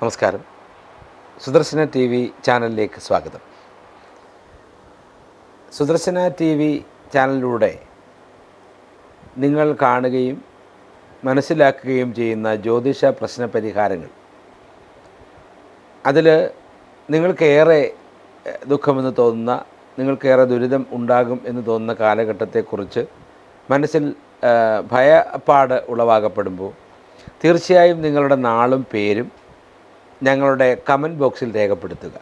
നമസ്കാരം. Sudarshana T V ചാനലിലേക്ക് സ്വാഗതം. സുദർശന ടി വി ചാനലിലൂടെ നിങ്ങൾ കാണുകയും മനസ്സിലാക്കുകയും ചെയ്യുന്ന ജ്യോതിഷ പ്രശ്ന പരിഹാരങ്ങൾ. അതിൽ നിങ്ങൾക്കേറെ ദുഃഖമെന്ന് തോന്നുന്ന നിങ്ങൾക്കേറെ ദുരിതം ഉണ്ടാകും എന്ന് തോന്നുന്ന കാലഘട്ടത്തെക്കുറിച്ച് മനസ്സിൽ ഭയപ്പാട് ഉളവാകപ്പെടുമ്പോൾ തീർച്ചയായും നിങ്ങളുടെ നാളും പേരും ഞങ്ങളുടെ കമന്റ് ബോക്സിൽ രേഖപ്പെടുത്തുക.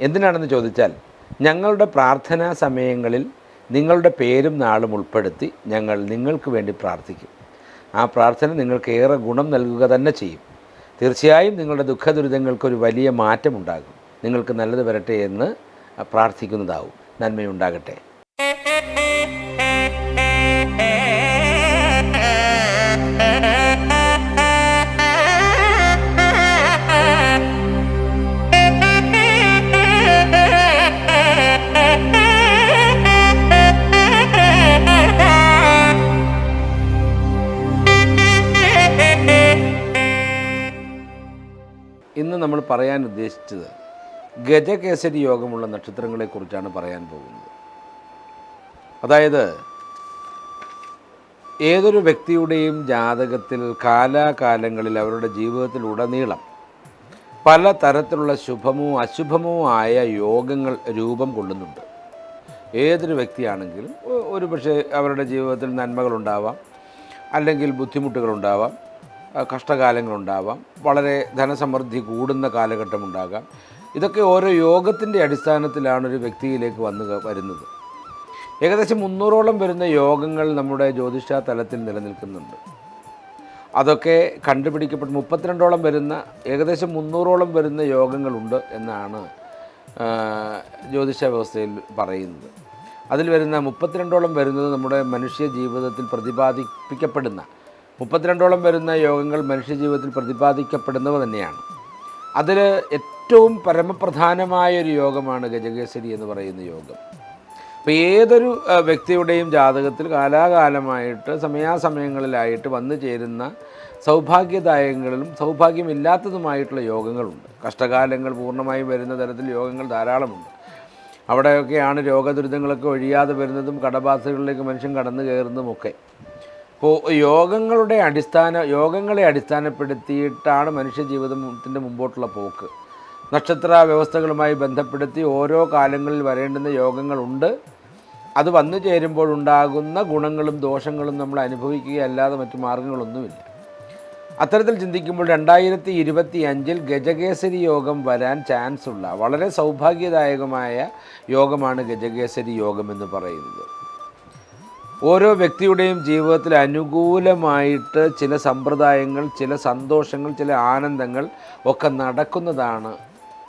എന്തിനാണെന്ന് ചോദിച്ചാൽ ഞങ്ങളുടെ പ്രാർത്ഥനാ സമയങ്ങളിൽ നിങ്ങളുടെ പേരും നാളും ഉൾപ്പെടുത്തി ഞങ്ങൾ നിങ്ങൾക്ക് വേണ്ടി പ്രാർത്ഥിക്കും. ആ പ്രാർത്ഥന നിങ്ങൾക്ക് ഏറെ ഗുണം നൽകുക തന്നെ ചെയ്യും. തീർച്ചയായും നിങ്ങളുടെ ദുഃഖദുരിതങ്ങൾക്കൊരു വലിയ മാറ്റമുണ്ടാകും. നിങ്ങൾക്ക് നല്ലത് വരട്ടെ എന്ന് പ്രാർത്ഥിക്കുന്നതാവും. നന്മയുണ്ടാകട്ടെ. ഇന്ന് നമ്മൾ പറയാൻ ഉദ്ദേശിച്ചത് ഗജകേസരി യോഗമുള്ള നക്ഷത്രങ്ങളെക്കുറിച്ചാണ് പറയാൻ പോകുന്നത്. അതായത് ഏതൊരു വ്യക്തിയുടെയും ജാതകത്തിൽ കാലാകാലങ്ങളിൽ അവരുടെ ജീവിതത്തിൽ ഉടനീളം പല തരത്തിലുള്ള ശുഭമോ അശുഭമോ ആയ യോഗങ്ങൾ രൂപം കൊള്ളുന്നുണ്ട്. ഏതൊരു വ്യക്തിയാണെങ്കിലും ഒരു പക്ഷേ അവരുടെ ജീവിതത്തിൽ നന്മകളുണ്ടാവാം അല്ലെങ്കിൽ ബുദ്ധിമുട്ടുകളുണ്ടാവാം കഷ്ടകാലങ്ങളുണ്ടാവാം. വളരെ ധനസമൃദ്ധി കൂടുന്ന കാലഘട്ടമുണ്ടാകാം. ഇതൊക്കെ ഓരോ യോഗത്തിന്റെ അടിസ്ഥാനത്തിലാണ് ഒരു വ്യക്തിയിലേക്ക് വന്ന് വരുന്നത്. ഏകദേശം മുന്നൂറോളം വരുന്ന യോഗങ്ങൾ നമ്മുടെ ജ്യോതിഷ തലത്തിൽ നിലനിൽക്കുന്നുണ്ട്. അതൊക്കെ കണ്ടുപിടിക്കപ്പെട്ട് മുപ്പത്തിരണ്ടോളം വരുന്ന ഏകദേശം മുന്നൂറോളം വരുന്ന യോഗങ്ങളുണ്ട് എന്നാണ് ജ്യോതിഷ വ്യവസ്ഥയിൽ പറയുന്നത്. അതിൽ വരുന്ന മുപ്പത്തിരണ്ടോളം വരുന്നത് നമ്മുടെ മനുഷ്യ ജീവിതത്തിൽ പ്രതിപാദിപ്പിക്കപ്പെടുന്ന മുപ്പത്തിരണ്ടോളം വരുന്ന യോഗങ്ങൾ മനുഷ്യജീവിതത്തിൽ പ്രതിപാദിക്കപ്പെടുന്നവ തന്നെയാണ്. അതിൽ ഏറ്റവും പരമപ്രധാനമായ ഒരു യോഗമാണ് ഗജകേസരി എന്ന് പറയുന്ന യോഗം. അപ്പോൾ ഏതൊരു വ്യക്തിയുടെയും ജാതകത്തിൽ കാലാകാലമായിട്ട് സമയാസമയങ്ങളിലായിട്ട് വന്നു ചേരുന്ന സൗഭാഗ്യദായകങ്ങളിലും സൗഭാഗ്യമില്ലാത്തതുമായിട്ടുള്ള യോഗങ്ങളുണ്ട്. കഷ്ടകാലങ്ങൾ പൂർണമായും വരുന്ന തരത്തിൽ യോഗങ്ങൾ ധാരാളമുണ്ട്. അവിടെയൊക്കെയാണ് രോഗദുരിതങ്ങളൊക്കെ ഒഴിയാതെ വരുന്നതും കടബാധകളിലേക്ക് മനുഷ്യൻ കടന്നു കയറുന്നതുമൊക്കെ. അപ്പോൾ യോഗങ്ങളുടെ അടിസ്ഥാന യോഗങ്ങളെ അടിസ്ഥാനപ്പെടുത്തിയിട്ടാണ് മനുഷ്യ ജീവിതത്തിന്റെ മുമ്പോട്ടുള്ള പോക്ക്. നക്ഷത്ര വ്യവസ്ഥകളുമായി ബന്ധപ്പെടുത്തി ഓരോ കാലങ്ങളിൽ വരേണ്ടുന്ന യോഗങ്ങളുണ്ട്. അത് വന്നു ചേരുമ്പോഴുണ്ടാകുന്ന ഗുണങ്ങളും ദോഷങ്ങളും നമ്മൾ അനുഭവിക്കുകയല്ലാതെ മറ്റു മാർഗങ്ങളൊന്നുമില്ല. അത്തരത്തിൽ ചിന്തിക്കുമ്പോൾ രണ്ടായിരത്തി ഇരുപത്തി അഞ്ചിൽ ഗജകേസരി യോഗം വരാൻ ചാൻസ് ഉള്ള വളരെ സൗഭാഗ്യദായകമായ യോഗമാണ് ഗജകേസരി യോഗം എന്ന് പറയുന്നത്. ഓരോ വ്യക്തിയുടെയും ജീവിതത്തിൽ അനുകൂലമായിട്ട് ചില സമ്പ്രദായങ്ങൾ ചില സന്തോഷങ്ങൾ ചില ആനന്ദങ്ങൾ ഒക്കെ നടക്കുന്നതാണ്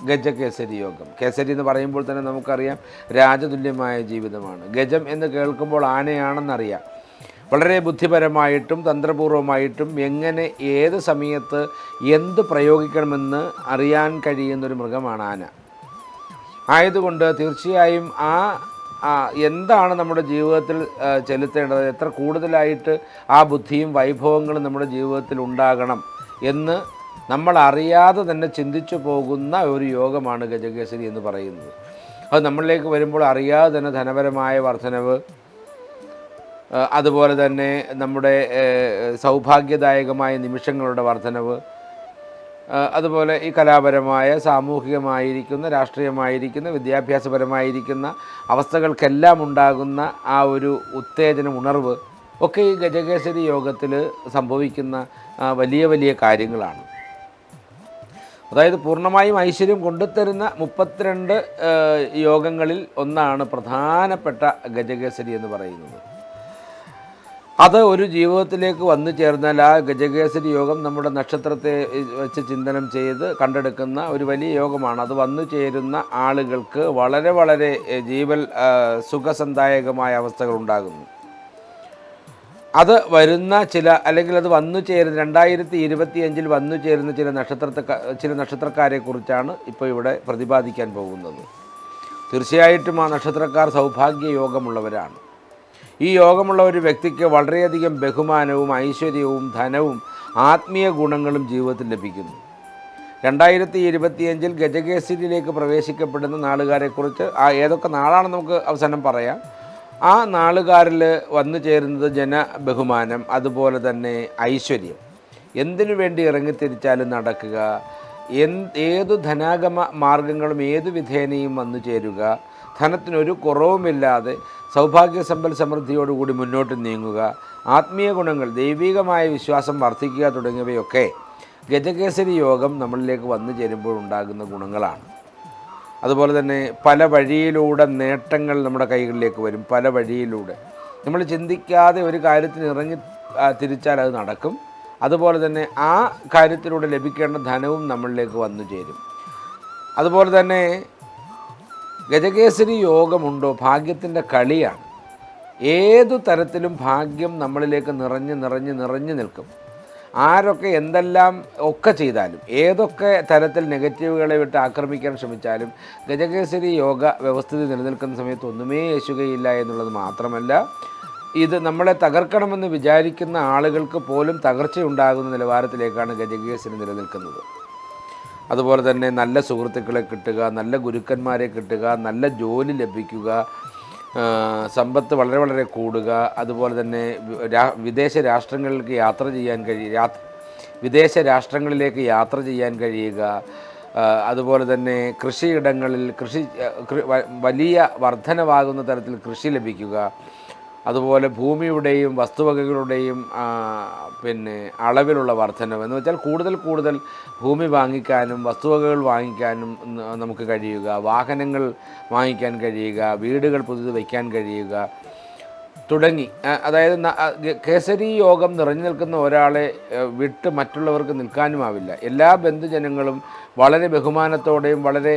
ഗജകേസരി യോഗം. കേസരി എന്ന് പറയുമ്പോൾ തന്നെ നമുക്കറിയാം രാജതുല്യമായ ജീവിതമാണ്. ഗജം എന്ന് കേൾക്കുമ്പോൾ ആനയാണെന്നറിയാം. വളരെ ബുദ്ധിപരമായിട്ടും തന്ത്രപൂർവമായിട്ടും എങ്ങനെ ഏത് സമയത്ത് എന്ത് പ്രയോഗിക്കണമെന്ന് അറിയാൻ കഴിയുന്നൊരു മൃഗമാണ് ആന. ആയതുകൊണ്ട് തീർച്ചയായും ആ എന്താണ് നമ്മുടെ ജീവിതത്തിൽ ചെലുത്തേണ്ടത്? എത്ര കൂടുതലായിട്ട് ആ ബുദ്ധിയും വൈഭവങ്ങളും നമ്മുടെ ജീവിതത്തിൽ ഉണ്ടാകണം എന്ന് നമ്മൾ അറിയാതെ തന്നെ ചിന്തിച്ചു പോകുന്ന ഒരു യോഗമാണ് ഗജകേസരി എന്ന് പറയുന്നത്. അത് നമ്മളിലേക്ക് വരുമ്പോൾ അറിയാതെ തന്നെ ധനപരമായ വർധനവ് അതുപോലെ തന്നെ നമ്മുടെ സൗഭാഗ്യദായകമായ നിമിഷങ്ങളുടെ വർധനവ് അതുപോലെ ഈ കലാപരമായ സാമൂഹികമായിരിക്കുന്ന രാഷ്ട്രീയമായിരിക്കുന്ന വിദ്യാഭ്യാസപരമായിരിക്കുന്ന അവസ്ഥകൾക്കെല്ലാം ഉണ്ടാകുന്ന ആ ഒരു ഉത്തേജന ഉണർവ് ഒക്കെ ഈ ഗജകേസരി യോഗത്തിൽ സംഭവിക്കുന്ന വലിയ വലിയ കാര്യങ്ങളാണ്. അതായത് പൂർണമായും ഐശ്വര്യം കൊണ്ടുത്തരുന്ന മുപ്പത്തിരണ്ട് യോഗങ്ങളിൽ ഒന്നാണ് പ്രധാനപ്പെട്ട ഗജകേസരി എന്ന് പറയുന്നത്. അത് ഒരു ജീവിതത്തിലേക്ക് വന്നു ചേർന്നാൽ ആ ഗജകേസരി യോഗം നമ്മുടെ നക്ഷത്രത്തെ വെച്ച് ചിന്തനം ചെയ്ത് കണ്ടെടുക്കുന്ന ഒരു വലിയ യോഗമാണ്. അത് വന്നു ചേരുന്ന ആളുകൾക്ക് വളരെ വളരെ ജീവൽ സുഖസന്ദായകമായ അവസ്ഥകൾ ഉണ്ടാകുന്നു. അത് വരുന്ന ചില അല്ലെങ്കിൽ അത് വന്നു ചേരുന്ന രണ്ടായിരത്തി ഇരുപത്തി അഞ്ചിൽ വന്നു ചേരുന്ന ചില നക്ഷത്രത്തെ ചില നക്ഷത്രക്കാരെ കുറിച്ചാണ് ഇപ്പോൾ ഇവിടെ പ്രതിപാദിക്കാൻ പോകുന്നത്. തീർച്ചയായിട്ടും ആ നക്ഷത്രക്കാർ സൗഭാഗ്യ യോഗമുള്ളവരാണ്. ഈ യോഗമുള്ള ഒരു വ്യക്തിക്ക് വളരെയധികം ബഹുമാനവും ഐശ്വര്യവും ധനവും ആത്മീയ ഗുണങ്ങളും ജീവിതത്തിൽ ലഭിക്കുന്നു. രണ്ടായിരത്തി ഇരുപത്തിയഞ്ചിൽ ഗജകേസരിയിലേക്ക് പ്രവേശിക്കപ്പെടുന്ന നാളുകാരെക്കുറിച്ച് ആ ഏതൊക്കെ നാളാണെന്ന് നമുക്ക് അവസാനം പറയാം. ആ നാളുകാരിൽ വന്നു ചേരുന്നത് ജനബഹുമാനം അതുപോലെ തന്നെ ഐശ്വര്യം. എന്തിനു വേണ്ടി ഇറങ്ങിത്തിരിച്ചാലും നടക്കുക എന്ത് ഏതു ധനാഗമ മാർഗങ്ങളും ഏതു വിധേനയും വന്നു ചേരുക ധനത്തിനൊരു കുറവുമില്ലാതെ സൗഭാഗ്യ സമ്പൽ സമൃദ്ധിയോടുകൂടി മുന്നോട്ട് നീങ്ങുക. ആത്മീയ ഗുണങ്ങൾ ദൈവികമായ വിശ്വാസം വർദ്ധിക്കുക തുടങ്ങിയവയൊക്കെ ഗജകേസരി യോഗം നമ്മളിലേക്ക് വന്നു ചേരുമ്പോൾ ഉണ്ടാകുന്ന ഗുണങ്ങളാണ്. അതുപോലെ തന്നെ പല വഴിയിലൂടെ നേട്ടങ്ങൾ നമ്മുടെ കൈകളിലേക്ക് വരും. പല വഴിയിലൂടെ. നമ്മൾ ചിന്തിക്കാതെ ഒരു കാര്യത്തിന് ഇറങ്ങി തിരിച്ചാൽ അത് നടക്കും. അതുപോലെ തന്നെ ആ കാര്യത്തിലൂടെ ലഭിക്കേണ്ട ധനവും നമ്മളിലേക്ക് വന്നു ചേരും. അതുപോലെ തന്നെ ഗജകേസരി യോഗമുണ്ടോ? ഭാഗ്യത്തിന്റെ കളിയാണ്. ഏതു തരത്തിലും ഭാഗ്യം നമ്മളിലേക്ക് നിറഞ്ഞ് നിറഞ്ഞ് നിറഞ്ഞു നിൽക്കും. ആരൊക്കെ എന്തെല്ലാം ഒക്കെ ചെയ്താലും ഏതൊക്കെ തരത്തിൽ നെഗറ്റീവുകളെ വിട്ട് ആക്രമിക്കാൻ ശ്രമിച്ചാലും ഗജകേസരി യോഗ വ്യവസ്ഥിതി നിലനിൽക്കുന്ന സമയത്ത് ഒന്നുമേ യേശുകയില്ല എന്നുള്ളത് മാത്രമല്ല ഇത് നമ്മളെ തകർക്കണമെന്ന് വിചാരിക്കുന്ന ആളുകൾക്ക് പോലും തകർച്ചയുണ്ടാകുന്ന നിലവാരത്തിലേക്കാണ് ഗജകേസരി നിലനിൽക്കുന്നത്. അതുപോലെ തന്നെ നല്ല സുഹൃത്തുക്കളെ കിട്ടുക നല്ല ഗുരുക്കന്മാരെ കിട്ടുക നല്ല ജോലി ലഭിക്കുക സമ്പത്ത് വളരെ വളരെ കൂടുക അതുപോലെ തന്നെ വിദേശ രാഷ്ട്രങ്ങളിലേക്ക് യാത്ര ചെയ്യാൻ കഴിയുക വിദേശ രാഷ്ട്രങ്ങളിലേക്ക് യാത്ര ചെയ്യാൻ കഴിയുക അതുപോലെ തന്നെ കൃഷിയിടങ്ങളിൽ കൃഷി വലിയ വർധനവാകുന്ന തരത്തിൽ കൃഷി ലഭിക്കുക അതുപോലെ ഭൂമിയുടെയും വസ്തുവകകളുടെയും പിന്നെ അളവിലുള്ള വർധനവ് എന്ന് വെച്ചാൽ കൂടുതൽ കൂടുതൽ ഭൂമി വാങ്ങിക്കാനും വസ്തുവകകൾ വാങ്ങിക്കാനും നമുക്ക് കഴിയുക. വാഹനങ്ങൾ വാങ്ങിക്കാൻ കഴിയുക. വീടുകൾ പുതിയത് വയ്ക്കാൻ കഴിയുക. തുടങ്ങി. അതായത് കേസരി യോഗം നിറഞ്ഞു നിൽക്കുന്ന ഒരാളെ വിട്ട് മറ്റുള്ളവർക്ക് നിൽക്കാനുമാവില്ല. എല്ലാ ബന്ധുജനങ്ങളും വളരെ ബഹുമാനത്തോടെയും വളരെ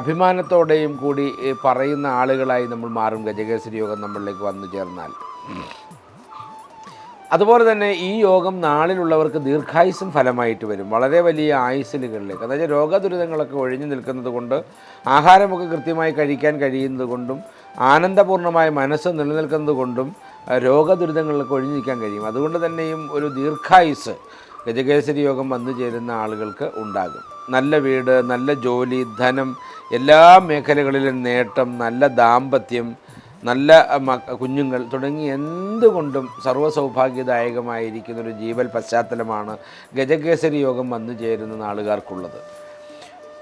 അഭിമാനത്തോടെയും കൂടി പറയുന്ന ആളുകളായി നമ്മൾ മാറും ഗജകേസരി യോഗം നമ്മളിലേക്ക് വന്നു ചേർന്നാൽ. അതുപോലെ തന്നെ ഈ യോഗം നാളിലുള്ളവർക്ക് ദീർഘായുസും ഫലമായിട്ട് വരും. വളരെ വലിയ ആയുസിലുകളിലേക്ക് അതായത് രോഗദുരിതങ്ങളൊക്കെ ഒഴിഞ്ഞു നിൽക്കുന്നത് കൊണ്ട് ആഹാരമൊക്കെ കൃത്യമായി കഴിക്കാൻ കഴിയുന്നത് കൊണ്ടും ആനന്ദപൂർണമായ മനസ്സ് നിലനിൽക്കുന്നത് കൊണ്ടും രോഗദുരിതങ്ങളിലൊക്കെ ഒഴിഞ്ഞു നിൽക്കാൻ കഴിയും. അതുകൊണ്ട് തന്നെയും ഒരു ദീർഘായുസ് ഗജകേസരി യോഗം വന്നു ചേരുന്ന ആളുകൾക്ക് ഉണ്ടാകും. നല്ല വീട് നല്ല ജോലി ധനം എല്ലാ മേഖലകളിലും നേട്ടം നല്ല ദാമ്പത്യം നല്ല കുഞ്ഞുങ്ങൾ തുടങ്ങി എന്തുകൊണ്ടും സർവസൗഭാഗ്യദായകമായിരിക്കുന്ന ഒരു ജീവൽ പശ്ചാത്തലമാണ് ഗജകേസരി യോഗം വന്നു ചേരുന്ന നാളുകാർക്കുള്ളത്.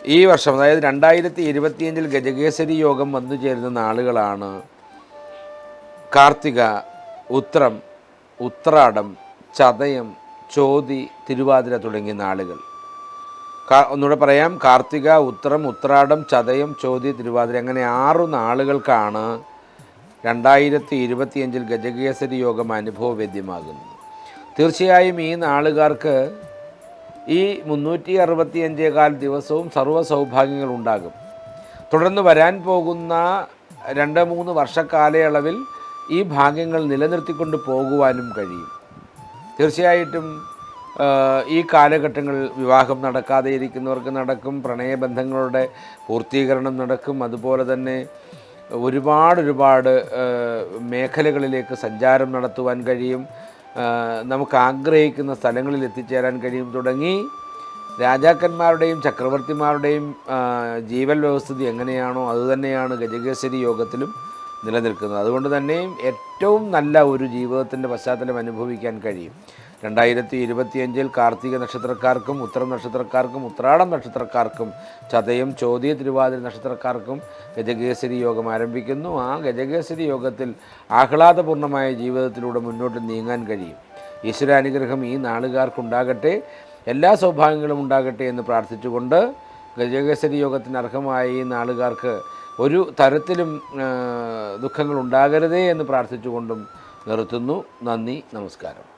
ഈ വർഷം അതായത് രണ്ടായിരത്തി ഇരുപത്തിയഞ്ചിൽ ഗജകേസരി യോഗം വന്നു ചേരുന്ന നാളുകളാണ് കാർത്തിക ഉത്രം ഉത്രാടം ചതയം ചോതി തിരുവാതിര തുടങ്ങിയ നാളുകൾ. ഒന്നുകൂടെ പറയാം. കാർത്തിക ഉത്രം ഉത്രാടം ചതയം ചോതി തിരുവാതിര അങ്ങനെ ആറു നാളുകൾക്കാണ് രണ്ടായിരത്തി ഇരുപത്തിയഞ്ചിൽ ഗജകേസരി യോഗം അനുഭവവേദ്യമാകുന്നത്. തീർച്ചയായും ഈ നാളുകാർക്ക് ഈ മുന്നൂറ്റി അറുപത്തിയഞ്ചേകാൽ ദിവസവും സർവ സൗഭാഗ്യങ്ങൾ ഉണ്ടാകും തുടർന്ന് വരാൻ പോകുന്ന രണ്ട് മൂന്ന് വർഷക്കാലയളവിൽ ഈ ഭാഗ്യങ്ങൾ നിലനിർത്തിക്കൊണ്ട് പോകുവാനും കഴിയും. തീർച്ചയായിട്ടും ഈ കാലഘട്ടങ്ങളിൽ വിവാഹം നടക്കാതെ ഇരിക്കുന്നവർക്ക് നടക്കും പ്രണയബന്ധങ്ങളുടെ പൂർത്തീകരണം നടക്കും അതുപോലെ തന്നെ ഒരുപാട് ഒരുപാട് മേഖലകളിലേക്ക് സഞ്ചാരം നടത്തുവാൻ കഴിയും. നമുക്ക് ആഗ്രഹിക്കുന്ന സ്ഥലങ്ങളിൽ എത്തിച്ചേരാൻ കഴിയും തുടങ്ങി. രാജാക്കന്മാരുടെയും ചക്രവർത്തിമാരുടെയും ജീവൻ വ്യവസ്ഥിതി എങ്ങനെയാണോ അതുതന്നെയാണ് ഗജകേസരി യോഗത്തിലും നിലനിൽക്കുന്നത്. അതുകൊണ്ട് തന്നെയും ഏറ്റവും നല്ല ഒരു ജീവിതത്തിന്റെ പശ്ചാത്തലം അനുഭവിക്കാൻ കഴിയും. രണ്ടായിരത്തി ഇരുപത്തിയഞ്ചിൽ കാർത്തിക നക്ഷത്രക്കാർക്കും ഉത്തരം നക്ഷത്രക്കാർക്കും ഉത്രാടം നക്ഷത്രക്കാർക്കും ചതയം ചോദ്യ തിരുവാതിര നക്ഷത്രക്കാർക്കും ഗജകേസരി യോഗം ആരംഭിക്കുന്നു. ആ ഗജകേസരി യോഗത്തിൽ ആഹ്ലാദപൂർണമായ ജീവിതത്തിലൂടെ മുന്നോട്ട് നീങ്ങാൻ കഴിയും. ഈശ്വരാനുഗ്രഹം ഈ നാളുകാർക്കുണ്ടാകട്ടെ എല്ലാ സൗഭാഗ്യങ്ങളും ഉണ്ടാകട്ടെ എന്ന് പ്രാർത്ഥിച്ചുകൊണ്ട് ഗജകേസരി യോഗത്തിന് അർഹമായ ഈ നാളുകാർക്ക് ഒരു തരത്തിലും ദുഃഖങ്ങൾ ഉണ്ടാകരുതേ എന്ന് പ്രാർത്ഥിച്ചുകൊണ്ടും നിർത്തുന്നു. നന്ദി നമസ്കാരം.